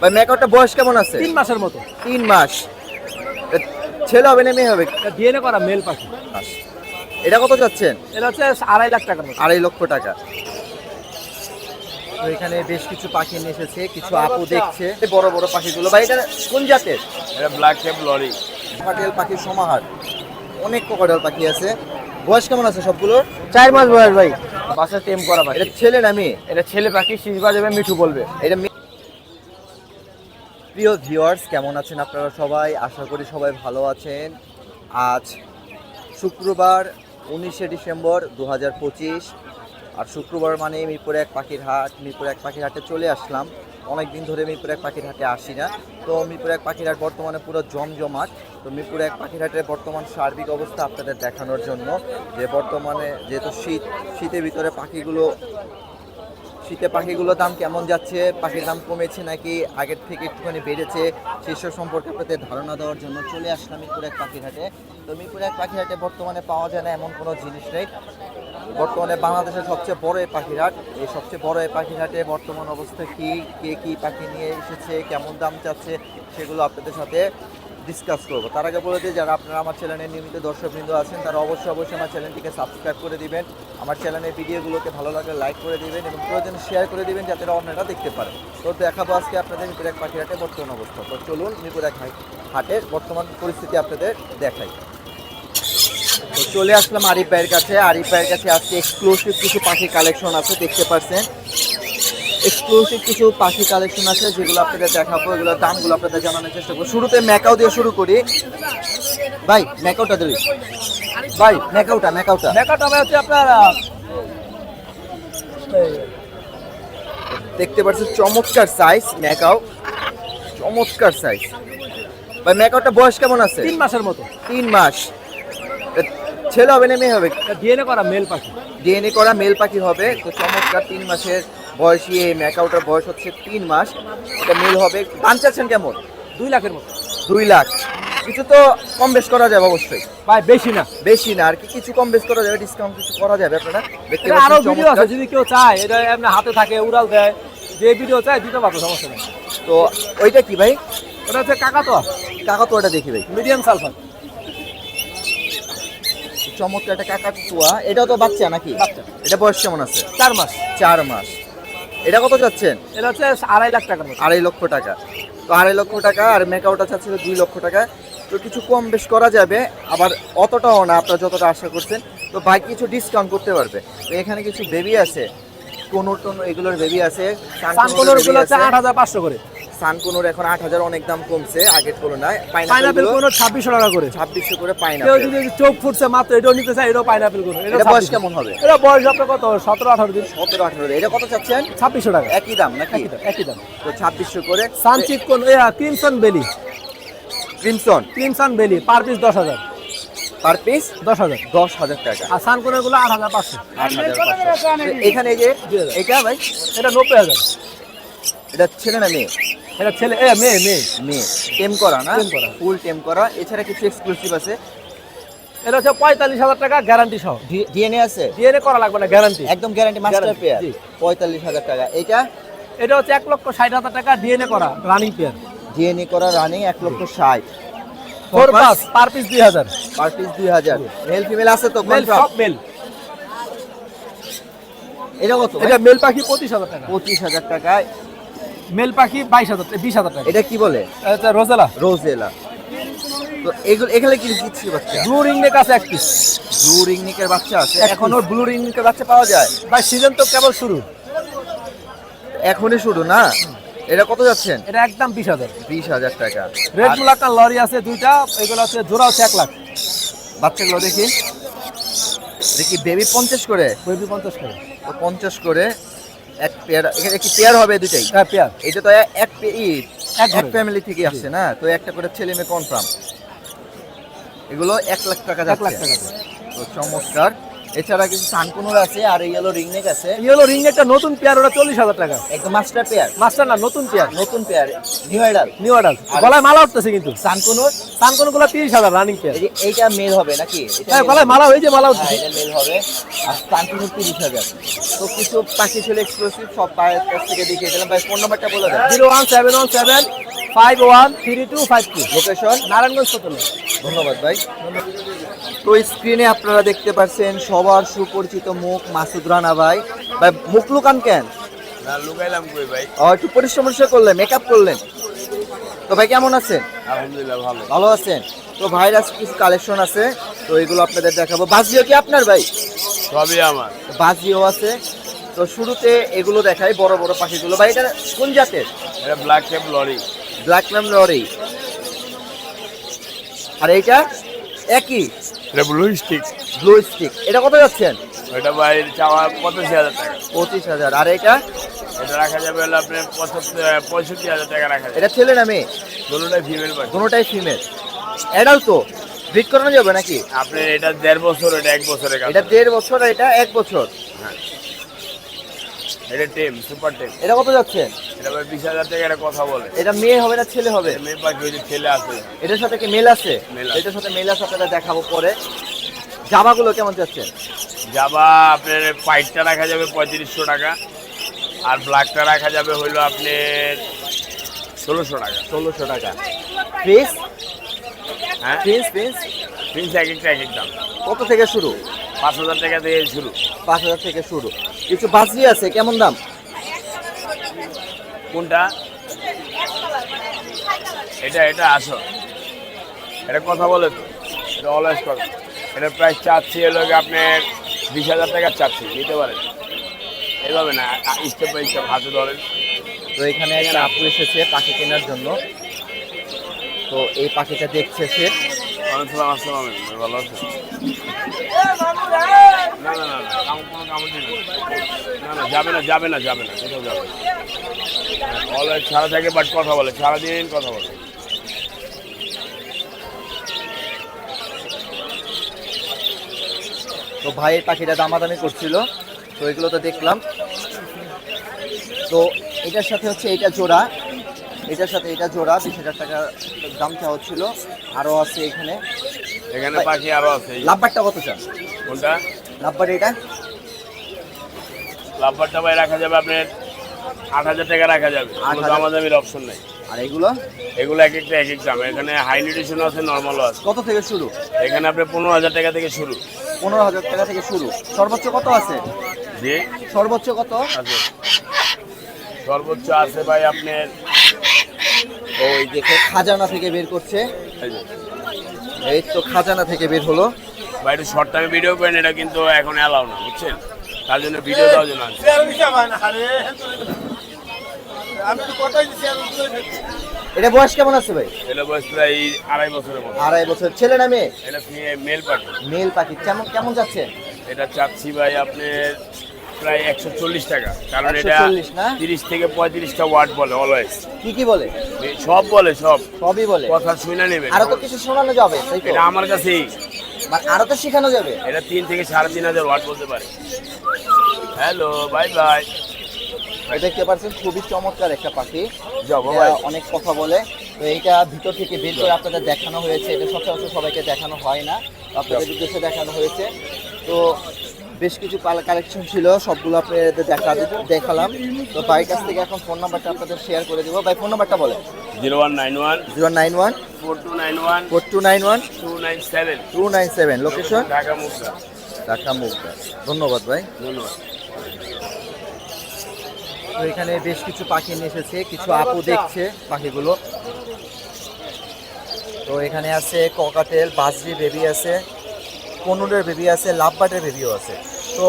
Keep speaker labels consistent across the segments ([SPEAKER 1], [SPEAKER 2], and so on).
[SPEAKER 1] ভাই ম্যাকাওটা বয়স কেমন আছে?
[SPEAKER 2] তিন মাসের মতো।
[SPEAKER 1] তিন মাস। ছেলে হবে না মেয়ে হবে?
[SPEAKER 2] ডিএনএ করা মেল পাখি।
[SPEAKER 1] এটা কত যাচ্ছেন?
[SPEAKER 2] এটা হচ্ছে আড়াই লাখ মতো।
[SPEAKER 1] আড়াই লক্ষ টাকা। তো এখানে বেশ কিছু পাখি নিয়ে এসেছে কিছু আপু দেখছে। বড় বড় পাখিগুলো। ভাই এটা কোন জাতের?
[SPEAKER 3] এটা ব্ল্যাক ক্যাপ লরি
[SPEAKER 1] ককাটেল পাখির সমাহার। অনেক ককাটেল পাখি আছে। বয়স কেমন আছে সবগুলোর?
[SPEAKER 2] চার মাস বয়স ভাই। বাসা টেম করা
[SPEAKER 1] এটা ছেলে না মেয়ে?
[SPEAKER 2] এটা ছেলে পাখি শীষ বাজাবে মিঠু বলবে।
[SPEAKER 1] এটা প্রিয় ভিউয়ার্স কেমন আছেন আপনারা সবাই? আশা করি সবাই ভালো আছেন। আজ শুক্রবার উনিশে ডিসেম্বর দু হাজার পঁচিশ। আর শুক্রবার মানে মিরপুর এক পাখির হাট। মিরপুর এক পাখির হাটে চলে আসলাম। অনেক দিন ধরে মিরপুর এক পাখির হাটে আসি না। তো মিরপুর এক পাখির হাট বর্তমানে পুরো জমজমাট। তো মিরপুর এক পাখির হাটের বর্তমান সার্বিক অবস্থা আপনাদের দেখানোর জন্য যে বর্তমানে যেহেতু শীত, শীতের ভিতরে পাখিগুলো শীতে পাখিগুলোর দাম কেমন যাচ্ছে? পাখির দাম কমেছে নাকি আগের থেকে একটুখানি বেড়েছে? সেসব সম্পর্কে আপনাদের ধারণা দেওয়ার জন্য চলে আসলাম মিরপুর এক পাখির হাটে তো মিরপুর এক পাখির হাটে বর্তমানে পাওয়া যায় না এমন কোনো জিনিস নেই। বর্তমানে বাংলাদেশের সবচেয়ে বড় এই পাখির হাট এই সবচেয়ে বড় এই পাখির হাটে বর্তমান অবস্থা কি? কে কী পাখি নিয়ে এসেছে? কেমন দাম চাচ্ছে সেগুলো আপনাদের সাথে ডিসকাস করব। তার আগে বলে দিই, যারা আপনারা আমার চ্যানেলের নিয়মিত দর্শকবৃন্দ আছেন, তারা অবশ্যই অবশ্যই আমার চ্যানেলটিকে সাবস্ক্রাইব করে দিবেন। আমার চ্যানেলের ভিডিওগুলোকে ভালো লাগলে লাইক করে দিবেন এবং প্রয়োজনে শেয়ার করে দিবেন যাতে অন্যরা দেখতে পারে। তো দেখাবো আজকে আপনাদের মিরপুর এক পাখি হাটে বর্তমান অবস্থা। তো চলুন মিরপুর এক হাটের বর্তমান পরিস্থিতি আপনাদের দেখাই। তো চলে আসলাম আরিফ ভাইয়ের কাছে। আরিফ ভাইয়ের কাছে আজকে এক্সক্লুসিভ কিছু পাখি কালেকশন আছে, দেখতে পাচ্ছেন এক্সক্লুসিভ কিছু পাখি কালেকশন আছে, যেগুলো আপনাদের দেখাবো। এগুলোর দামগুলো আপনাদের জানানোর চেষ্টা করব। শুরুতে ম্যাকাও দিয়ে শুরু করি। ভাই, ম্যাকাওটা দিবি ভাই ম্যাকাওটা ম্যাকাওটা
[SPEAKER 2] মেকাটা ভাই হচ্ছে আপনার
[SPEAKER 1] দেখতে পাচ্ছেন চমৎকার সাইজ ম্যাকাও চমৎকার সাইজ ভাই ম্যাকাওটা বয়স কেমন আছে?
[SPEAKER 2] তিন মাসের মতো।
[SPEAKER 1] তিন মাস। ছেলে হবে না মেয়ে হবে?
[SPEAKER 2] ডিএনএ করা মেল পাখি।
[SPEAKER 1] ডিএনএ করা মেল পাখি হবে তো চমৎকার তিন মাসের বয়সী এই ম্যাকাউটার বয়স হচ্ছে তিন মাস। এটা মেল হবে। দাম চাচ্ছেন কেমন?
[SPEAKER 2] দুই লাখের মতো।
[SPEAKER 1] দুই লাখ। কিছু তো কম বেশ করা যাবে অবশ্যই।
[SPEAKER 2] ভাই বেশি না।
[SPEAKER 1] বেশি না আর কি কিছু কম বেশ করা যাবে ডিসকাউন্ট কিছু করা যাবে আপনারা? দেখতে আরও
[SPEAKER 2] ভিডিও আছে যদি কেউ চায় এটা এমনি হাতে থাকে উড়াল দেয়। যে ভিডিও চায় দিতে পারব সমস্যা নেই।
[SPEAKER 1] তো ওইটা কি ভাই?
[SPEAKER 2] ওটা হচ্ছে কাকাতো
[SPEAKER 1] কাকাতুয়াটা দেখি ভাই।
[SPEAKER 2] মিডিয়াম সালফার
[SPEAKER 1] চমৎকার একটা কাকাতুয়া। এটাও তো বাচ্চা নাকি?
[SPEAKER 2] বাচ্চা।
[SPEAKER 1] এটা বয়স কেমন আছে?
[SPEAKER 2] চার মাস।
[SPEAKER 1] চার মাস। এটা কত চাচ্ছেন?
[SPEAKER 2] এটা হচ্ছে আড়াই লাখ মতো।
[SPEAKER 1] আড়াই লক্ষ টাকা। তো আড়াই লক্ষ টাকা আর মেকআউটটা চাচ্ছিল দুই লক্ষ টাকা। তো কিছু কম বেশ করা যাবে আবার অতটাও না আপনারা যতটা আশা করছেন। তো ভাই কিছু ডিসকাউন্ট করতে পারবে। তো এখানে কিছু বেবি আছে কোনোর টোনো এগুলোর বেবি আছে
[SPEAKER 2] সানকোনোরগুলো হাজার পাঁচশো করে।
[SPEAKER 1] সানকোনোর এখন আট হাজার অনেক দাম কমছে আগের তুলনায়।
[SPEAKER 2] পাইনাপেল কোনো ছাব্বিশশো টাকা করে।
[SPEAKER 1] ছাব্বিশশো করে
[SPEAKER 2] কেউ
[SPEAKER 1] পাইনাপেল
[SPEAKER 2] যদি চোখ ফুটছে মাত্র এটাও নিতে চায় এটাও পাইনাপেল কোনো
[SPEAKER 1] এটা বয়স কেমন হবে?
[SPEAKER 2] এটা বয়স আপনার কত? সতেরো আঠারো দিন।
[SPEAKER 1] সতেরো আঠারো এটা কত চাচ্ছেন?
[SPEAKER 2] ছাব্বিশশো টাকা।
[SPEAKER 1] একই দাম নাকি?
[SPEAKER 2] একই দাম
[SPEAKER 1] তো ছাব্বিশশো করে।
[SPEAKER 2] সানচিপ কোন crimson belly
[SPEAKER 1] crimson?
[SPEAKER 2] Crimson belly per piece দশ হাজার।
[SPEAKER 1] Per piece?
[SPEAKER 2] দশ হাজার।
[SPEAKER 1] দশ হাজার টাকা।
[SPEAKER 2] আর সানকোনেরগুলো আট হাজার পাঁচশো।
[SPEAKER 1] আট হাজার পাঁচশো। এখানে এই যে এটা ভাই?
[SPEAKER 2] এটা নব্বই হাজার।
[SPEAKER 1] এটা ছেলে না মেয়ে?
[SPEAKER 2] এটা ছেলে এ মেয়ে মেয়ে।
[SPEAKER 1] মেয়ে। টেম করা না?
[SPEAKER 2] টেম করা।
[SPEAKER 1] ফুল টেম করা। এছাড়া কিছু এক্সক্লুসিভ আছে?
[SPEAKER 2] এটা হচ্ছে পঁয়তাল্লিশ হাজার টাকা গ্যারান্টি সহ।
[SPEAKER 1] ডিএনএ আছে?
[SPEAKER 2] ডিএনএ করা লাগবে না গ্যারান্টি
[SPEAKER 1] একদম গ্যারান্টি মাস্টার পেয়ার পঁয়তাল্লিশ হাজার টাকা। এটা?
[SPEAKER 2] এটা হচ্ছে এক লক্ষ ষাট হাজার টাকা ডিএনএ করা রানিং পেয়ার
[SPEAKER 1] ডিএনএ করা রানিং এক লক্ষ ষাট।
[SPEAKER 2] ফোর পাস পার পিস দুই হাজার।
[SPEAKER 1] পার পিস দুই হাজার। মেল ফিমেল আছে তো?
[SPEAKER 2] মেল? সব মেল
[SPEAKER 1] এটা কত
[SPEAKER 2] এটা মেল পাখি পঁচিশ হাজার টাকা।
[SPEAKER 1] পঁচিশ হাজার টাকায়।
[SPEAKER 2] মেল পাখি বাইশ হাজার বিশ হাজার টাকা।
[SPEAKER 1] এটা কি বলে?
[SPEAKER 2] এটা রোজেলা
[SPEAKER 1] রোজেলা তো এগুলো এখানে কি দিচ্ছি বাচ্চা?
[SPEAKER 2] ব্লু রিং নেক আছে এক পিস
[SPEAKER 1] ব্লু রিংনিকের বাচ্চা আছে। এখন ব্লু রিংনিকের বাচ্চা পাওয়া যায়?
[SPEAKER 2] ভাই সিজন তো কেবল শুরু।
[SPEAKER 1] এখনই শুরু না? এটা কত যাচ্ছেন?
[SPEAKER 2] এটা একদম বিশ হাজার।
[SPEAKER 1] বিশ হাজার টাকা।
[SPEAKER 2] রেড
[SPEAKER 1] আর
[SPEAKER 2] মুলাকার লরি আছে দুইটা এগুলো আছে জোড়া হচ্ছে এক লাখ।
[SPEAKER 1] বাচ্চাগুলো দেখি। দেখি বেবি পঞ্চাশ করে?
[SPEAKER 2] বেবি পঞ্চাশ করে।
[SPEAKER 1] পঞ্চাশ করে এক পেয়ার এখানে কি পেয়ার হবে দুটাই
[SPEAKER 2] হ্যাঁ পেয়ার
[SPEAKER 1] এটা তো এক
[SPEAKER 2] এক
[SPEAKER 1] ফ্যামিলি থেকে আসছে না? তো একটা করে ছেলে মেয়ে কনফার্ম এগুলো এক লাখ টাকা
[SPEAKER 2] এক লাখ টাকা।
[SPEAKER 1] তো চমৎকার। এছাড়া কিছু সানকুনুর আছে আর ইয়েলো রিংনেক আছে।
[SPEAKER 4] ইয়েলো রিং একটা নতুন পেয়ার ওটা চল্লিশ হাজার টাকা।
[SPEAKER 1] একদম মাস্টার পেয়ার
[SPEAKER 4] মাস্টার না নতুন পেয়ার
[SPEAKER 1] নতুন pair new idol
[SPEAKER 4] new order গলায় মালা উঠতেছে কিন্তু।
[SPEAKER 1] সানকুনুর
[SPEAKER 4] সানকোনগুলো তিরিশ হাজার রানিং পেয়ার
[SPEAKER 1] এইটা মেল হবে নাকি?
[SPEAKER 4] হ্যাঁ গলায়। মালা হয়েছে মালা
[SPEAKER 1] হ্যাঁ
[SPEAKER 4] উঠতেছে।
[SPEAKER 1] এটা মেল হবে। আর সানকুনুর তিরিশ হাজার। তো কিছু পাখি ছিল এক্সক্লুসিভ সব ভাইয়ের কাছ থেকে দেখিয়ে দিলাম। ভাই ফোন নাম্বারটা বলে দেন।
[SPEAKER 4] Zero one seven one seven five one three two five two.
[SPEAKER 1] Location
[SPEAKER 4] Narayanganj সতলে
[SPEAKER 1] ধন্যবাদ ভাই। তো স্ক্রিনে আপনারা দেখতে পাচ্ছেন সবার সুপরিচিত মুখ মাসুদ রানা ভাই। ভাই মুখ লুকান কেন?
[SPEAKER 3] না লুকাইলাম কই ভাই?
[SPEAKER 1] ও, একটু পরিশ্রম টরিশ্রম করলেন মেকআপ করলেন। তো ভাই কেমন আছেন?
[SPEAKER 3] আলহামদুলিল্লাহ ভালো।
[SPEAKER 1] ভালো আছেন? তো আজকে কিছু কালেকশন আছে তো এগুলো আপনাদের দেখাবো। বাজিও কি আপনার ভাই?
[SPEAKER 3] সবই আমার।
[SPEAKER 1] বাজিও আছে। তো শুরুতে এগুলো দেখাই বড় বড় পাখিগুলো। ভাই এটা কোন জাতের?
[SPEAKER 3] এটা black cap lory
[SPEAKER 1] black lory আর এইটা? একই?
[SPEAKER 3] এটা ব্লু স্টিক
[SPEAKER 1] ব্লু স্টিক এটা কত যাচ্ছেন?
[SPEAKER 3] এটা ভাই চাওয়া পঁচিশ হাজার টাকা।
[SPEAKER 1] পঁচিশ হাজার। আর এটা?
[SPEAKER 3] এটা রাখা যাবে হলো আপনার পঁয়ষট্টি হাজার টাকা রাখা
[SPEAKER 1] এটা ছেলে না মেয়ে?
[SPEAKER 3] দুটোটাই ফিমেল পাখি
[SPEAKER 1] দুটোটাই ফিমেল অ্যাডাল্ট তো? ব্রিড করানো যাবে নাকি?
[SPEAKER 3] আপনার এটা দেড় বছর এটা এক বছরের
[SPEAKER 1] এটা দেড় বছর এটা এক বছর?
[SPEAKER 3] এটা টেম সুপার টেম।
[SPEAKER 1] এটা কত যাচ্ছেন
[SPEAKER 3] এটা ভাই বিশ হাজার টাকা এটা কথা বলে।
[SPEAKER 1] এটা মেয়ে হবে না ছেলে হবে?
[SPEAKER 3] মেয়ে পাখি ওই যে ছেলে আছে।
[SPEAKER 1] এটার সাথে কি মেল আছে? এটার সাথে মেল আছে আপনারা দেখাবো পরে। জামাগুলো কেমন যাচ্ছেন
[SPEAKER 3] জাবা আপনার পাইটটা রাখা যাবে পঁয়ত্রিশশো টাকা আর ব্ল্যাকটা রাখা যাবে হইল আপনার ষোলোশো টাকা।
[SPEAKER 1] ষোলোশো টাকা। ফিস
[SPEAKER 3] হ্যাঁ?
[SPEAKER 1] ফিস ফিস
[SPEAKER 3] প্রিন্স এক একটা এক এক দাম।
[SPEAKER 1] কত থেকে শুরু?
[SPEAKER 3] পাঁচ হাজার টাকা থেকে শুরু।
[SPEAKER 1] পাঁচ হাজার থেকে শুরু। কিছু বাজরি আছে কেমন দাম?
[SPEAKER 3] কোনটা? এটা এটা আসো। এটা কথা বলে তো। এটা অলওয়েজ কথা। এটা প্রাইস চাচ্ছি গিয়ে আপনার বিশ হাজার টাকা চাচ্ছি নিতে পারেন। এইভাবে না স্টেপ বাই স্টেপ হাতে ধরেন।
[SPEAKER 1] তো এখানে একটা আপু এসেছে পাখি কেনার জন্য। তো এই পাখিটা দেখছে সে।
[SPEAKER 3] ভালো আছে না না না না কোনো কামড় না। না যাবে না যাবে না যাবে না কোথাও যাবে অলওয়েজ ছাড়া থাকে বাট কথা বলে সারাদিন কথা বলে।
[SPEAKER 1] তো ভাইয়ের পাখিটা দামাদামি করছিল তো এগুলো তো দেখলাম। তো এটার সাথে হচ্ছে এটা জোড়া। এটার সাথে এটা জোড়া বিশ হাজার টাকা দাম চাওয়া হচ্ছিল। আরও আছে এখানে।
[SPEAKER 3] এখানে পাখি আরও আছে।
[SPEAKER 1] লাভবারটা কত চান?
[SPEAKER 3] কোনটা?
[SPEAKER 1] লাভবার এটা?
[SPEAKER 3] লাভবারটা ভাই রাখা যাবে আপনার আট হাজার টাকা রাখা যাবে।
[SPEAKER 1] আট
[SPEAKER 3] কোনো অপশন নেই।
[SPEAKER 1] আর এগুলো?
[SPEAKER 3] এগুলো এক একটা এক এক দাম। এখানে হাই নিউট্রিশন আছে নর্মালও আছে।
[SPEAKER 1] কত থেকে শুরু?
[SPEAKER 3] এখানে আপনার পনেরো হাজার টাকা থেকে শুরু।
[SPEAKER 1] পনেরো হাজার টাকা থেকে শুরু। সর্বোচ্চ কত আছে?
[SPEAKER 3] যে
[SPEAKER 1] সর্বোচ্চ কত?
[SPEAKER 3] আছে। সর্বোচ্চ আছে ভাই আপনার
[SPEAKER 1] ওই দেখে খাজানা থেকে বের করছে।
[SPEAKER 3] এই
[SPEAKER 1] তো খাজানা থেকে বের হলো।
[SPEAKER 3] ভাই একটু শর্ট টাইমে ভিডিও করেন এটা কিন্তু এখন অ্যালাউ না বুঝছেন? তার জন্য ভিডিও দেওয়ার জন্য
[SPEAKER 1] এটা বয়স কেমন আছে ভাই?
[SPEAKER 3] এটা বয়স প্রায় আড়াই বছরের মতো।
[SPEAKER 1] আড়াই বছর। ছেলে না মেয়ে?
[SPEAKER 3] এটা মেল পাখি।
[SPEAKER 1] মেল পাখি। কেমন কেমন যাচ্ছে?
[SPEAKER 3] এটা চাচ্ছি ভাই আপনার প্রায় একশো চল্লিশ টাকা। কারণ এটা তিরিশ থেকে পঁয়ত্রিশটা ওয়ার্ড বলে অলওয়েজ
[SPEAKER 1] কি কি বলে?
[SPEAKER 3] সব বলে সব।
[SPEAKER 1] সবই বলে।
[SPEAKER 3] কথা শুনে নেবেন।
[SPEAKER 1] আরও তো কিছু শোনানো যাবে
[SPEAKER 3] এটা আমার কাছেই।
[SPEAKER 1] মানে আরও তো শেখানো যাবে।
[SPEAKER 3] এটা তিন থেকে সাড়ে তিন হাজার ওয়াট বলতে পারে। হ্যালো বাই বাই
[SPEAKER 1] দেখতে পাচ্ছেন খুবই চমৎকার একটা পাখি। অনেক কথা বলে। তো এইটা ভিতর থেকে বের করে আপনাদের দেখানো হয়েছে। এটা সচরাচর সবাইকে দেখানো হয় না। আপনাদের উদ্দেশ্যে দেখানো হয়েছে। তো বেশ কিছু কালেকশন ছিল সবগুলো আপনাদের দেখা দেখালাম। তো ভাইয়ের কাছ থেকে এখন ফোন নাম্বারটা আপনাদের শেয়ার করে দেবো। ভাই ফোন নাম্বারটা বলে
[SPEAKER 3] zero one nine one
[SPEAKER 1] zero nine one
[SPEAKER 3] four two nine one
[SPEAKER 1] four two nine one
[SPEAKER 3] two nine seven
[SPEAKER 1] two nine seven location
[SPEAKER 3] Dhaka মুদ্রা
[SPEAKER 1] ঢাকা মুগদা। ধন্যবাদ ভাই।
[SPEAKER 3] ধন্যবাদ।
[SPEAKER 1] তো এখানে বেশ কিছু পাখি নিয়ে এসেছে কিছু আপু দেখছে পাখিগুলো। তো এখানে আছে ককাটেল বাজরি বেবি আছে কনুরের বেবি আছে লাভবাটের বেবিও আছে। তো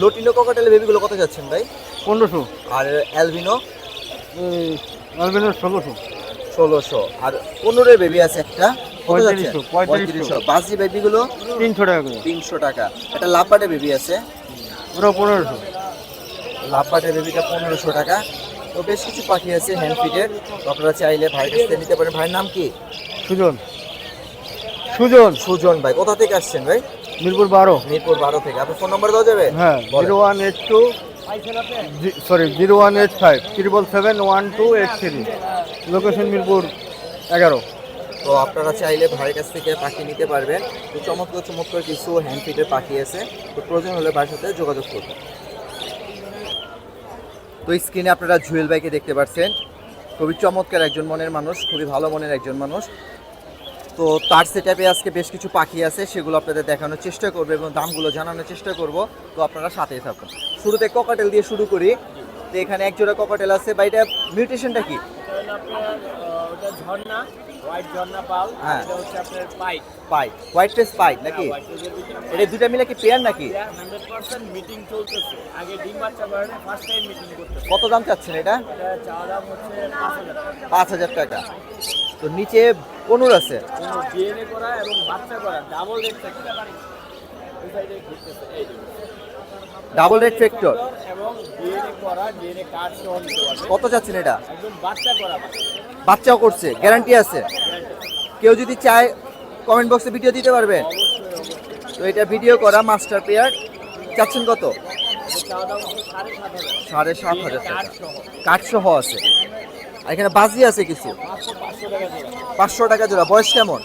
[SPEAKER 1] লটিনো ককাটেলের বেবিগুলো কত যাচ্ছেন ভাই?
[SPEAKER 4] পনেরোশো।
[SPEAKER 1] আর অ্যালবিনো?
[SPEAKER 4] ষোলোশো।
[SPEAKER 1] ষোলোশো। আর কনুরের বেবি আছে একটা কত যাচ্ছে?
[SPEAKER 4] 3500, 3500
[SPEAKER 1] 3500 বাজরি বেবিগুলো
[SPEAKER 4] তিনশো টাকা
[SPEAKER 1] তিনশো টাকা। একটা লাভবাটের বেবি আছে।
[SPEAKER 4] ওটা পনেরোশো।
[SPEAKER 1] লাভবাটের বেবিটা পনেরোশো টাকা। তো বেশ কিছু পাখি আছে হ্যান্ড ফিডের আপনারা চাইলে কাছ নিতে পারেন। ভাইয়ের নাম কি?
[SPEAKER 4] সুজন। সুজন।
[SPEAKER 1] সুজন ভাই কোথা থেকে আসছেন ভাই?
[SPEAKER 5] মিরপুর বারো।
[SPEAKER 1] মিরপুর বারো থেকে। আপনার ফোন নম্বর দেওয়া যাবে?
[SPEAKER 5] হ্যাঁ। Zero one eight two sorry zero one eight five triple seven one two eight three location Mirpur এগারো।
[SPEAKER 1] তো আপনারা চাইলে ভাইয়ের কাছ থেকে পাখি নিতে পারবেন। তো চমৎকার চমৎকার কিছু হ্যান্ড ফিটের পাখি আছে। তো প্রয়োজন হলে ভাইয়ের সাথে যোগাযোগ করবেন তো স্ক্রিনে আপনারা জুয়েল ভাইকে দেখতে পাচ্ছেন। খুবই চমৎকার একজন মনের মানুষ খুবই ভালো মনের একজন মানুষ। তো তার সেটআপে আজকে বেশ কিছু পাখি আছে, সেগুলো আপনাদের দেখানোর চেষ্টা করব এবং দামগুলো জানানোর চেষ্টা করব। তো আপনারা সাথেই থাকুন। শুরুতে ককাটেল দিয়ে শুরু করি। তো এখানে একজোড়া ককাটেল আছে, বা এটা মিউটেশনটা কি?
[SPEAKER 4] ঝর্ণা। হোয়াইট ঝর্ণা পাল
[SPEAKER 1] হ্যাঁ।
[SPEAKER 4] এটা হচ্ছে আপনার pied
[SPEAKER 1] pied white face pied নাকি? এটা দুটা মিলে কি পেয়ার নাকি?
[SPEAKER 4] হান্ড্রেড পার্সেন্ট মিটিং চলতেছে। আগে ডিম বাচ্চা ফার্স্ট টাইম মিটিং করতেছে।
[SPEAKER 1] কত দাম চাচ্ছেন এটা?
[SPEAKER 4] এটা চাওয়া দাম হচ্ছে পাঁচ হাজার টাকা।
[SPEAKER 1] তো নিচে পনুর আছে।
[SPEAKER 4] ডিএনএ করা এবং বাচ্চা করা ডাবল রেট যে।
[SPEAKER 1] ডাবল রেড ফ্যাক্টর
[SPEAKER 4] এবং ডিএনএ করা ডিএনএ কার্ড সহ
[SPEAKER 1] কত চাচ্ছেন এটা?
[SPEAKER 4] একদম বাচ্চা করা
[SPEAKER 1] বাচ্চাও করছে গ্যারান্টি আছে। কেউ যদি চায় কমেন্ট বক্সে ভিডিও দিতে পারবে। তো এটা ভিডিও করা মাস্টার পেয়ার চাচ্ছেন কত?
[SPEAKER 4] সাড়ে সাত হাজার
[SPEAKER 1] টাকা।
[SPEAKER 4] কার্ড সহ
[SPEAKER 1] কাঠ সহ আছে। আর এখানে বাজি আছে কিছু?
[SPEAKER 4] পাঁচশো টাকা জোড়া।
[SPEAKER 1] বয়স কেমন?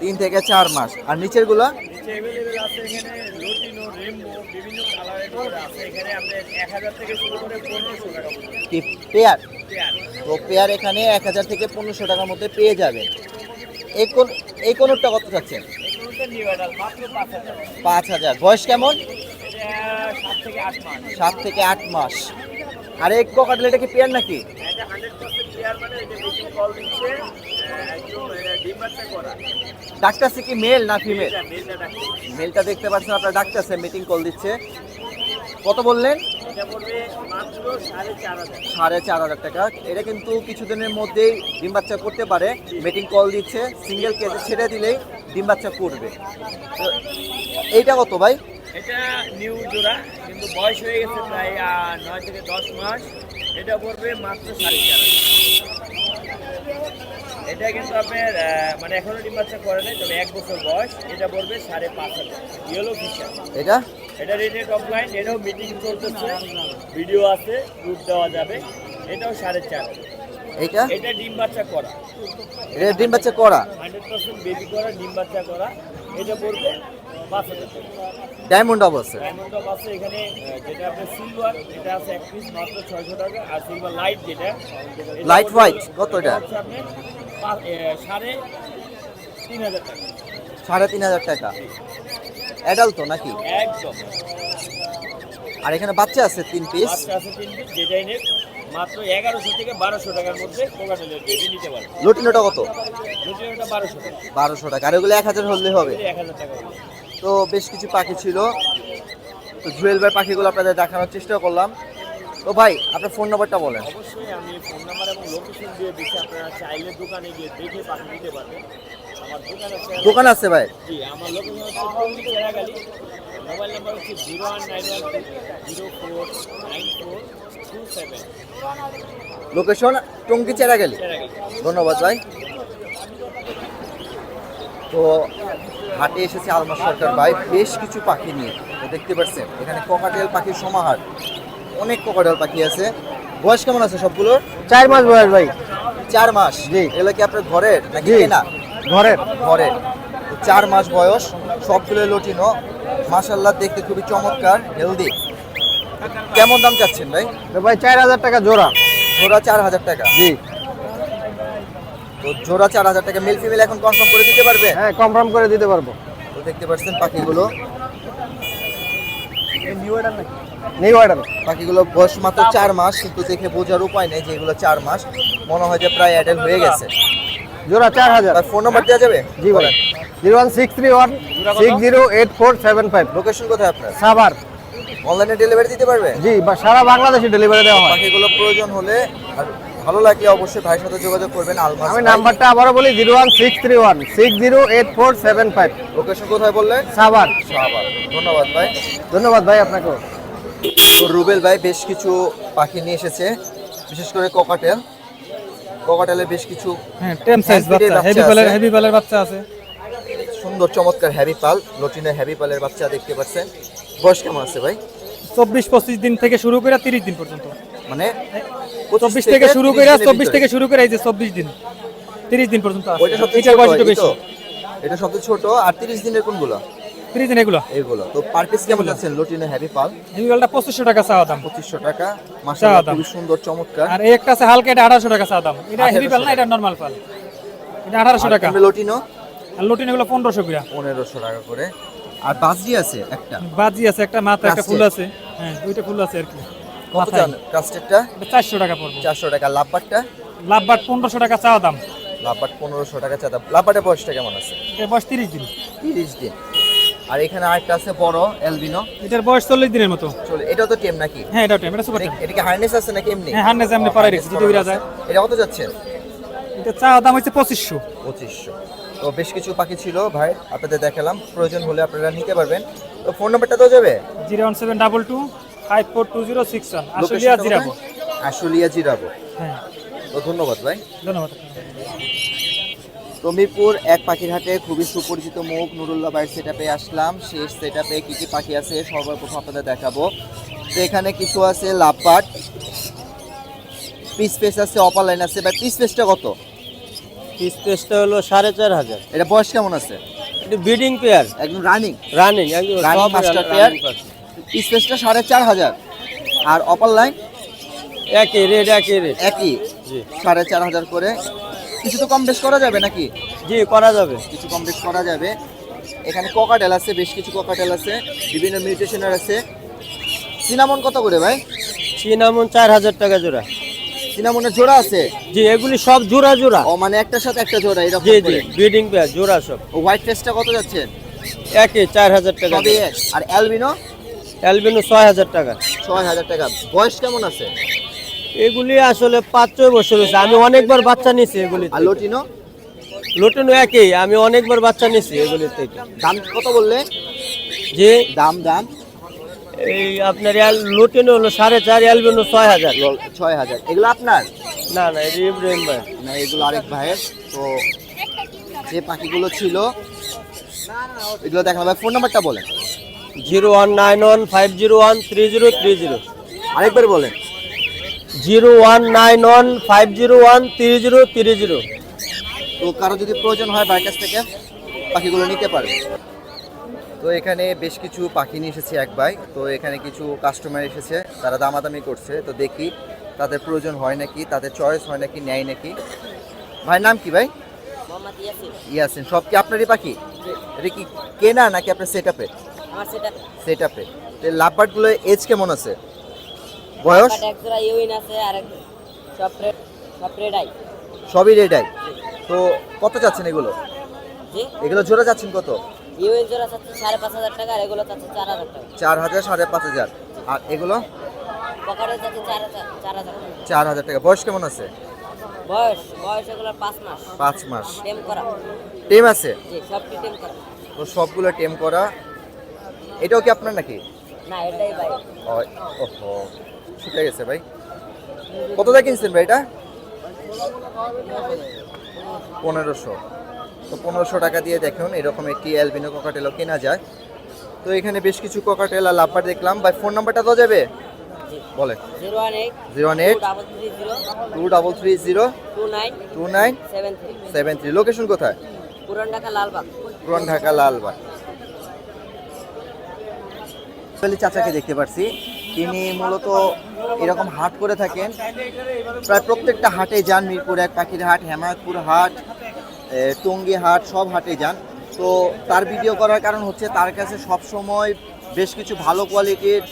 [SPEAKER 4] তিন থেকে চার মাস।
[SPEAKER 1] আর নিচেরগুলা পেয়ার তো পেয়ার এখানে এক হাজার থেকে পনেরোশো টাকার মধ্যে পেয়ে যাবেন এই কোন, এই কোনটা কত চাচ্ছেন
[SPEAKER 4] পাঁচ হাজার।
[SPEAKER 1] বয়স কেমন?
[SPEAKER 4] সাত থেকে আট মাস।
[SPEAKER 1] আর এক ককাটলে, এটা কি পেয়ার নাকি? ডাক্তারছে কি মেল না ফিমেল?
[SPEAKER 4] মেলটা
[SPEAKER 1] দেখতে পাচ্ছেন, আপনার ডাক্তারছে মিটিং কল দিচ্ছে। কত বললেন?
[SPEAKER 4] সাড়ে চার হাজার।
[SPEAKER 1] টাকা। এটা কিন্তু কিছুদিনের মধ্যেই ডিম বাচ্চা করতে পারে। মিটিং কল দিচ্ছে সিঙ্গেল কেজে ছেড়ে দিলেই ডিম বাচ্চা করবে তো এইটা কত ভাই?
[SPEAKER 4] এটা নিউ জোড়া কিন্তু বয়স হয়ে গেছে প্রায় নয় থেকে দশ মাস। এটা পড়বে মাত্র সাড়ে চার এটা কিন্তু আপনার আহ, মানে এখনও ডিম বাচ্চা করে নাই তবে এক বছর বয়স। এটা পড়বে সাড়ে পাঁচ হাজার। ইয়েলো ফিশার
[SPEAKER 1] এটা?
[SPEAKER 4] এটা রেটেড অফলাইন এটাও মিটিং চলতেছে। ভিডিও আছে প্রুফ দেওয়া যাবে। এটাও সাড়ে চার।
[SPEAKER 1] এইটা?
[SPEAKER 4] এটা ডিম বাচ্চা করা।
[SPEAKER 1] এটা ডিম বাচ্চা করা?
[SPEAKER 4] হান্ড্রেড পার্সেন্ট বেবি করা ডিম বাচ্চা করা। এটা পড়বে
[SPEAKER 1] ডায়মন্ড অবশ্যই
[SPEAKER 4] ডায়মন্ড আছে। এখানে যেটা আপনার সিলভার এটা আছে এক পিস মাত্র ছয়শো টাকা। আর সিলভার লাইট যেটা
[SPEAKER 1] লাইট হোয়াইট কত এটা?
[SPEAKER 4] সাড়ে তিন হাজার টাকা।
[SPEAKER 1] সাড়ে তিন হাজার টাকা। অ্যাডাল্ট তো নাকি?
[SPEAKER 4] একদম।
[SPEAKER 1] আর এখানে বাচ্চা আছে তিন পিস
[SPEAKER 4] বাচ্চা আছে তিন পিস নেব মাত্র এগারোশো থেকে বারোশো টাকার মধ্যে কোকাটেলের বেবি নিতে পারবে।
[SPEAKER 1] লুটিনোটা কত?
[SPEAKER 4] ওটা বারোশো টাকা।
[SPEAKER 1] বারোশো টাকা। আর এগুলো এক হাজার হলে হবে?
[SPEAKER 4] এক হাজার টাকা
[SPEAKER 1] তো বেশ কিছু পাখি ছিল। তো জুয়েল ভাই পাখিগুলো আপনাদের দেখানোর চেষ্টা করলাম। তো ভাই আপনার ফোন নাম্বারটা বলেন।
[SPEAKER 4] অবশ্যই আমি ফোন নাম্বার এবং লোকেশন দিয়ে দিচ্ছি। আপনারা চাইলে দোকানে গিয়ে দেখে পাখি নিতে পারবেন। দোকান আছে
[SPEAKER 1] ভাই?
[SPEAKER 4] লোকেশন
[SPEAKER 1] টঙ্কি চেরা গেলি।
[SPEAKER 4] চেরাগালি
[SPEAKER 1] ধন্যবাদ ভাই। তো হাটে এসেছে আলমার সরকার ভাই বেশ কিছু পাখি নিয়ে। দেখতে পাচ্ছেন এখানে ককাটেল পাখির সমাহার। অনেক ককাটেল পাখি আছে। বয়স কেমন আছে সবগুলোর?
[SPEAKER 5] চার মাস বয়স ভাই।
[SPEAKER 1] চার মাস।
[SPEAKER 5] জি।
[SPEAKER 1] এগুলো কি আপনার ঘরের নাকি
[SPEAKER 5] জি। ঘরের
[SPEAKER 1] ঘরের। চার মাস বয়স সবগুলো লটিনো। মাশাল্লাহ দেখতে খুবই চমৎকার হেলদি কেমন দাম চাচ্ছেন ভাই?
[SPEAKER 5] ভাই চার হাজার টাকা জোড়া।
[SPEAKER 1] জোড়া চার হাজার টাকা?
[SPEAKER 5] জি।
[SPEAKER 1] তো জোড়া চার হাজার টাকা মেল ফিমেল এখন কনফার্ম করে দিতে পারবে?
[SPEAKER 5] হ্যাঁ কনফার্ম করে দিতে পারব।
[SPEAKER 1] তো দেখতে পাচ্ছেন পাখিগুলো।
[SPEAKER 5] নিউ অর্ডার
[SPEAKER 1] পাখিগুলো বয়স মাত্র চার মাস কিন্তু দেখে বোঝার উপায় নেই যে এগুলো চার মাস। মনে হয় যে প্রায় অ্যাডাল্ট হয়ে গেছে।
[SPEAKER 5] জোড়া চার হাজার।
[SPEAKER 1] ফোন নাম্বার দেওয়া যাবে?
[SPEAKER 5] জি বলেন। Zero one six three one six zero eight four seven five.
[SPEAKER 1] Location কোথায় আপনার?
[SPEAKER 5] সাভার।
[SPEAKER 1] অনলাইনে ডেলিভারি দিতে পারবে?
[SPEAKER 5] জি বা সারা বাংলাদেশে ডেলিভারি দেওয়া হয়।
[SPEAKER 1] পাখিগুলো প্রয়োজন হলে আর ভালো লাগলে অবশ্যই ভাইয়ের সাথে যোগাযোগ করবেন আলমাস
[SPEAKER 5] আমি নাম্বারটা আবারও বলি zero one six three one six zero eight four seven five.
[SPEAKER 1] Location কোথায় বললেন
[SPEAKER 5] সাভার।
[SPEAKER 1] শাহবাগ ধন্যবাদ ভাই।
[SPEAKER 5] ধন্যবাদ ভাই আপনাকেও।
[SPEAKER 1] রুবেল ভাই বেশ কিছু পাখি নিয়ে এসেছে বিশেষ করে ককাটেল ককাটেলের বেশ কিছু
[SPEAKER 6] হ্যাঁ টেম সাইজ বাচ্চা হেভি
[SPEAKER 1] আছে।
[SPEAKER 6] হেভি কলার বাচ্চা আছে।
[SPEAKER 1] সুন্দর চমৎকার হ্যাভি পাল লটিনের হ্যাভি পালের বাচ্চা দেখতে পাচ্ছেন। বয়স কেমন আছে ভাই?
[SPEAKER 6] চব্বিশ পঁচিশ দিন থেকে শুরু করে তিরিশ দিন পর্যন্ত।
[SPEAKER 1] মানে
[SPEAKER 6] চব্বিশ থেকে শুরু করে চব্বিশ থেকে শুরু করে এই যে চব্বিশ দিন তিরিশ দিন পর্যন্ত?
[SPEAKER 1] এটা সবচেয়ে ছোট। আর তিরিশ দিনের কোনগুলো?
[SPEAKER 6] দিন এগুলো?
[SPEAKER 1] এগুলো। তো পার পিস কেমন যাচ্ছেন? লটিনের হ্যাভি পাল।
[SPEAKER 6] এগুলোটা পঁচিশশো টাকা চাওয়া দাম।
[SPEAKER 1] পঁচিশশো টাকা।
[SPEAKER 6] চা
[SPEAKER 1] মাসাল্লাহ
[SPEAKER 6] দাম।
[SPEAKER 1] সুন্দর চমৎকার।
[SPEAKER 6] আর এই একটা আছে হালকা এটা আঠারোশো টাকা চাওয়া দাম। এটা হেভি পাল না এটা নর্মাল পাল। এটা আঠারোশো টাকা।
[SPEAKER 1] লটিনো
[SPEAKER 6] আর লটিন এগুলো পনেরোশো করে।
[SPEAKER 1] পনেরোশো টাকা করে। আর বাজরি আছে একটা?
[SPEAKER 6] বাজি আছে একটা মাথা একটা ফুল আছে। হ্যাঁ দুইটা ফুল আছে আর কি।
[SPEAKER 1] কত কাস্টেরটা
[SPEAKER 6] এটা চারশো টাকা পড়বে।
[SPEAKER 1] চারশো টাকা। লাভবারটা?
[SPEAKER 6] লাভবাট পনেরোশো টাকা চাওয়া দাম।
[SPEAKER 1] লাভবাট পনেরোশো টাকা চাঁদা লাভবাটের বয়সটা কেমন আছে?
[SPEAKER 6] বয়স তিরিশ দিন।
[SPEAKER 1] তিরিশ দিন। আর এখানে আরেকটা আছে বড় এলবিনো।
[SPEAKER 6] এটার বয়স চল্লিশ দিনের মতো।
[SPEAKER 1] চলে এটা তো টেম নাকি?
[SPEAKER 6] হ্যাঁ এটা টাইম এটা সুপার টাইম
[SPEAKER 1] এটা কি হার্নেস আছে নাকি এমনি?
[SPEAKER 6] হ্যাঁ হান্ড্রেড এমনি পরে রেখেছি যদি উড়া যায়।
[SPEAKER 1] এটা কত যাচ্ছে?
[SPEAKER 6] এটা চা দাম হচ্ছে পঁচিশশো।
[SPEAKER 1] পঁচিশশো। তো বেশ কিছু পাখি ছিল ভাই আপনাদের দেখালাম। প্রয়োজন হলে আপনারা নিতে পারবেন। তো ফোন নাম্বারটা তো যাবে?
[SPEAKER 6] Zero one seven double two five four two zero six one. Ashulia Zirabo?
[SPEAKER 1] Ashulia Zirabo.
[SPEAKER 6] হ্যাঁ।
[SPEAKER 1] তো ধন্যবাদ ভাই।
[SPEAKER 6] ধন্যবাদ
[SPEAKER 1] তো মিরপুর এক পাখির হাটে খুবই সুপরিচিত মুখ নুরুল্লাহ ভাইয়ের সেটাপে আসলাম। শেষ সেটাপে কি কি পাখি আছে সর্বপ্রথম আপনাদের দেখাবো। তো এখানে কিছু আছে লাভবাট পিস পেস আছে অপার লাইন আছে। বা পিস পেসটা কত?
[SPEAKER 7] পিস পেসটা হলো সাড়ে চার হাজার।
[SPEAKER 1] এটা বয়স কেমন আছে?
[SPEAKER 7] এটা ব্রিডিং পেয়ার
[SPEAKER 1] একদম রানিং
[SPEAKER 7] রানিং একদম
[SPEAKER 1] running pair?
[SPEAKER 7] পাখি।
[SPEAKER 1] পিস পেসটা সাড়ে চার হাজার। আর অপার লাইন
[SPEAKER 7] একই রেট একই রেট
[SPEAKER 1] একই। সাড়ে চার হাজার করে। কিছু তো কম বেশ করা যাবে নাকি?
[SPEAKER 7] জি করা যাবে।
[SPEAKER 1] কিছু কম বেশ করা যাবে। এখানে ককাটেল আছে বেশ কিছু ককাটেল আছে বিভিন্ন মিউটেশনের আছে। সিনামন কত করে ভাই?
[SPEAKER 7] চিনামন চার হাজার টাকা জোড়া।
[SPEAKER 1] সিনামনের জোড়া আছে?
[SPEAKER 7] জি এগুলি সব জোড়া জোড়া।
[SPEAKER 1] ও মানে একটার সাথে একটা জোড়া এরকম
[SPEAKER 7] জি জি ব্রিডিং পেয়ার জোড়া সব।
[SPEAKER 1] ও হোয়াইট ফেসটা কত যাচ্ছে?
[SPEAKER 7] একই চার হাজার টাকা
[SPEAKER 1] এক। আর অ্যালবিনো
[SPEAKER 7] অ্যালবিনো ছয় হাজার টাকা।
[SPEAKER 1] ছয় হাজার টাকা। বয়স কেমন আছে?
[SPEAKER 7] এগুলি আসলে পাঁচ ছয় বছর হয়েছে। আমি অনেকবার বাচ্চা নিছি এগুলি
[SPEAKER 1] আর লটিনো?
[SPEAKER 7] লোটনও একই আমি অনেকবার বাচ্চা নিছি এগুলি থেকে।
[SPEAKER 1] দাম কত বললে?
[SPEAKER 7] যে
[SPEAKER 1] দাম দাম?
[SPEAKER 7] এই আপনার লোটেনো হলো সাড়ে চার অ্যালবিনো ছয় হাজার।
[SPEAKER 1] ছয় হাজার। এগুলো আপনার?
[SPEAKER 7] না না এটা ইব্রাহিম ভাই
[SPEAKER 1] না এগুলো আরেক ভাইয়ের। তো যে পাখিগুলো ছিল এগুলো দেখানো ভাই ফোন নাম্বারটা বলেন।
[SPEAKER 7] Zero one nine one five zero one three zero three zero.
[SPEAKER 1] আরেকবার বলেন।
[SPEAKER 7] Zero one nine one five zero one three zero three zero.
[SPEAKER 1] তো কারও যদি প্রয়োজন হয় কাছ থেকে পাখিগুলো নিতে পারবে। তো এখানে বেশ কিছু পাখি নিয়ে এসেছে এক ভাই। তো এখানে কিছু কাস্টমার এসেছে তারা দামাদামি করছে। তো দেখি তাদের প্রয়োজন হয় নাকি তাদের চয়েস হয় নাকি নেয় নাকি। ভাইয়ের নাম কি ভাই? ইয়াসিন। সব কি আপনারই পাখি? এটা কি কেনা নাকি আপনার সেট আপে
[SPEAKER 8] সেট
[SPEAKER 1] আপে লাভবার্ডগুলো এজ কেমন আছে? বয়স?
[SPEAKER 8] ইউইন আছে আর সব রেড রেডাই
[SPEAKER 1] সবই রেডাই তো কত চাচ্ছেন এগুলো? এগুলো জোড়া চাচ্ছেন কত?
[SPEAKER 8] ইউইন জোড়া চাচ্ছে সাড়ে পাঁচ হাজার টাকা আর এগুলো চাচ্ছে চার হাজার টাকা।
[SPEAKER 1] চার হাজার সাড়ে পাঁচ হাজার। আর এগুলো?
[SPEAKER 8] পকেটে চাচ্ছে চার হাজার চার হাজার টাকা।
[SPEAKER 1] চার হাজার টাকা। বয়স কেমন আছে?
[SPEAKER 8] বয়স বয়স এগুলো পাঁচ মাস।
[SPEAKER 1] পাঁচ মাস।
[SPEAKER 8] টেম করা।
[SPEAKER 1] টেম আছে?
[SPEAKER 8] জি সবটি টেম করা।
[SPEAKER 1] তো সবগুলো টেম করা। এটাও কি আপনার নাকি?
[SPEAKER 8] না এটাই ভাই।
[SPEAKER 1] ও- ওহো। ঠিক গেছে ভাই। কত টাকা কিনছেন ভাই এটা? পনেরোশো। তো পনেরোশো টাকা দিয়ে দেখুন, এরকম একটি অ্যালবিনো ককাটেলও কেনা যায়। তো এখানে বেশ কিছু ককাটেল আর লাভবার দেখলাম। ভাই ফোন নাম্বারটা তো যাবে? বলে
[SPEAKER 8] zero one eight two double three zero,
[SPEAKER 1] two
[SPEAKER 8] nine seven three.
[SPEAKER 1] Location কোথায়?
[SPEAKER 8] পুরান ঢাকা লালবাগ।
[SPEAKER 1] পুরান ঢাকা লালবাগ। চাচাকে দেখতে পাচ্ছি তিনি মূলত এরকম হাট করে থাকেন। প্রায় প্রত্যেকটা হাটে যান মিরপুর এক পাখির হাট হেমায়তপুর হাট টঙ্গী হাট সব হাটে যান। তো তার ভিডিও করার কারণ হচ্ছে তার কাছে সব সময় বেশ কিছু ভালো কোয়ালিটির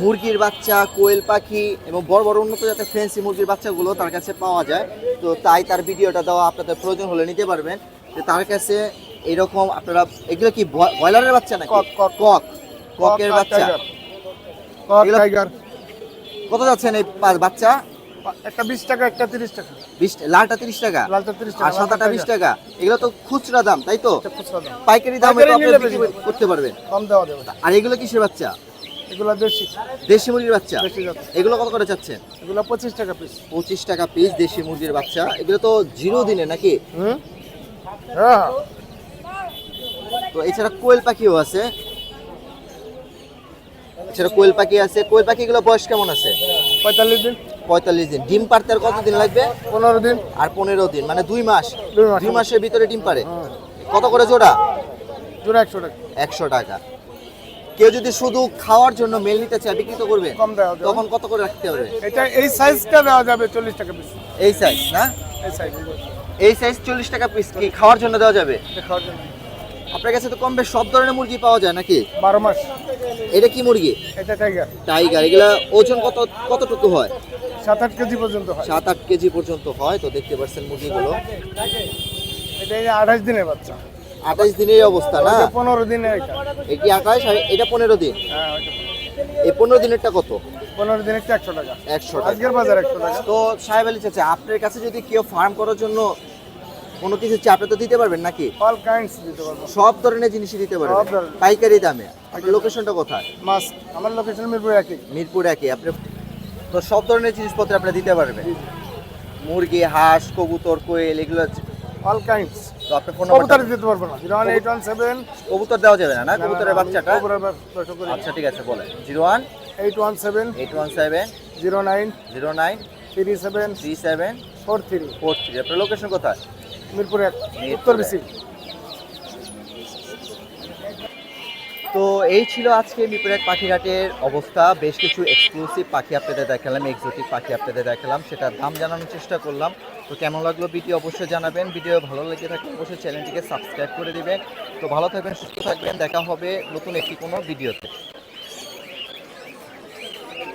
[SPEAKER 1] মুরগির বাচ্চা কোয়েল পাখি এবং বড় বড় উন্নত জাতের ফ্রেন্সি মুরগির বাচ্চাগুলো তার কাছে পাওয়া যায়। তো তাই তার ভিডিওটা দেওয়া আপনাদের প্রয়োজন হলে নিতে পারবেন। তো তার কাছে এরকম আপনারা এগুলো কি ব্রয়লারের বাচ্চা নাকি?
[SPEAKER 5] Cock, cock.
[SPEAKER 1] কক। ককের বাচ্চা।
[SPEAKER 5] টাইগার?
[SPEAKER 1] কত যাচ্ছেন এই বাচ্চা?
[SPEAKER 5] একটা বিশ টাকা একটা তিরিশ টাকা।
[SPEAKER 1] বিশ লালটা তিরিশ টাকা।
[SPEAKER 5] লালটা তিরিশ
[SPEAKER 1] আর সাদাটা বিশ টাকা। এগুলো তো খুচরা দাম তাই তো?
[SPEAKER 5] খুচরা দাম।
[SPEAKER 1] পাইকারি দামে তো
[SPEAKER 5] পাইকারি
[SPEAKER 1] আপনারা
[SPEAKER 5] নিলে
[SPEAKER 1] বিক্রি
[SPEAKER 5] বেশি।
[SPEAKER 1] করতে পারবেন।
[SPEAKER 5] কম দেওয়া দেবে
[SPEAKER 1] আর এগুলো কিসের বাচ্চা?
[SPEAKER 5] এগুলো দেশি।
[SPEAKER 1] দেশি মুরগির বাচ্চা? এগুলো কত করে চাচ্ছেন?
[SPEAKER 5] এগুলো পঁচিশ টাকা পিস
[SPEAKER 1] পঁচিশ টাকা পিস দেশি মুরগির বাচ্চা। এগুলো তো জিরো দিনে নাকি?
[SPEAKER 5] হ্যাঁ।
[SPEAKER 1] তো এছাড়া কোয়েল পাখিও আছে। এছাড়া কোয়েল পাখি আছে। কোয়েল পাখিগুলো বয়স কেমন আছে?
[SPEAKER 5] পঁয়তাল্লিশ দিন।
[SPEAKER 1] পঁয়তাল্লিশ দিন। ডিম পারতে আর কতদিন লাগবে?
[SPEAKER 5] পনেরো দিন।
[SPEAKER 1] আর পনেরো দিন মানে দুই মাস।
[SPEAKER 5] দুই
[SPEAKER 1] মাসের ভিতরে ডিম পারে কত করে জোড়া?
[SPEAKER 5] জোড়া একশো টাকা।
[SPEAKER 1] একশো টাকা। কেউ যদি শুধু খাওয়ার জন্য মেল নিতে চায় বিক্রি তো করবে?
[SPEAKER 5] কম দেওয়া
[SPEAKER 1] তখন কত করে রাখতে হবে?
[SPEAKER 5] এটা এই সাইজটা দেওয়া যাবে চল্লিশ টাকা পিস
[SPEAKER 1] এই সাইজ না?
[SPEAKER 5] এই সাইজ।
[SPEAKER 1] এই সাইজ চল্লিশ টাকা পিস কি খাওয়ার জন্য দেওয়া যাবে?
[SPEAKER 5] খাওয়ার জন্য।
[SPEAKER 1] আপনার কাছে তো কম বেশ সব ধরনের মুরগি পাওয়া যায় নাকি?
[SPEAKER 5] বারো মাস।
[SPEAKER 1] এটা কি মুরগি?
[SPEAKER 5] এটা টাইগার
[SPEAKER 1] টাইগার এগুলা ওজন কত কতটুকু হয়?
[SPEAKER 5] সাত আট কেজি পর্যন্ত হয়।
[SPEAKER 1] সাত আট কেজি পর্যন্ত হয় তো দেখতে পাচ্ছেন মুরগিগুলো।
[SPEAKER 5] এটা আঠাশ দিনের বাচ্চা।
[SPEAKER 1] আঠাশ দিনের অবস্থা না?
[SPEAKER 5] পনেরো দিনে এটা।
[SPEAKER 1] এটি আঠাশ আর এটা পনেরো দিন?
[SPEAKER 5] হ্যাঁ
[SPEAKER 1] এই পনেরো দিনেরটা কত?
[SPEAKER 5] পনেরো দিনে একশো টাকা।
[SPEAKER 1] একশো টাকা।
[SPEAKER 5] আজকের বাজার একশো টাকা।
[SPEAKER 1] তো সাহেব আলী চাচা আপনার কাছে যদি কেউ ফার্ম করার জন্য কোনো কিছু আপনি তো দিতে পারবেন নাকি?
[SPEAKER 5] অল কাইন্ডস দিতে পারব।
[SPEAKER 1] সব ধরনের জিনিসই দিতে পারবেন।
[SPEAKER 5] সব ধরনের।
[SPEAKER 1] পাইকারি দামে। আপনার লোকেশনটা কোথায়?
[SPEAKER 5] মাছ আমার লোকেশন মিরপুর একই।
[SPEAKER 1] মিরপুর একই। আপনি তো সব ধরনের জিনিসপত্র আপনি দিতে পারবেন। মুরগি হাঁস কবুতর কোয়েল এগুলো
[SPEAKER 5] অল কাইন্ডস
[SPEAKER 1] তো আপনার ফোন
[SPEAKER 5] কবুতর দিতে পারব না। Zero one eight one seven
[SPEAKER 1] কবুতর দেওয়া যাবে না না? কবুতরের বাচ্চাটা? আচ্ছা ঠিক আছে বলেন। Zero one
[SPEAKER 5] eight one seven
[SPEAKER 1] eight one seven
[SPEAKER 5] zero nine
[SPEAKER 1] zero nine
[SPEAKER 5] three seven
[SPEAKER 1] three seven
[SPEAKER 5] four three
[SPEAKER 1] four three আপনার লোকেশন কোথায়?
[SPEAKER 5] মিরপুর এক উত্তর। বিসি
[SPEAKER 1] তো এই ছিল আজকে মিরপুর এক পাখিঘাটের অবস্থা। বেশ কিছু এক্সক্লুসিভ পাখি আপনাদের দেখালাম এক্সোটিক পাখি আপনাদের দেখালাম সেটার দাম জানানোর চেষ্টা করলাম। তো কেমন লাগল ভিডিও অবশ্যই জানাবেন। ভিডিও ভালো লেগে থাকলে অবশ্যই চ্যানেলটিকে সাবস্ক্রাইব করে দিবেন। তো ভালো থাকবেন সুস্থ থাকবেন। দেখা হবে নতুন একটি কোনো ভিডিওতে।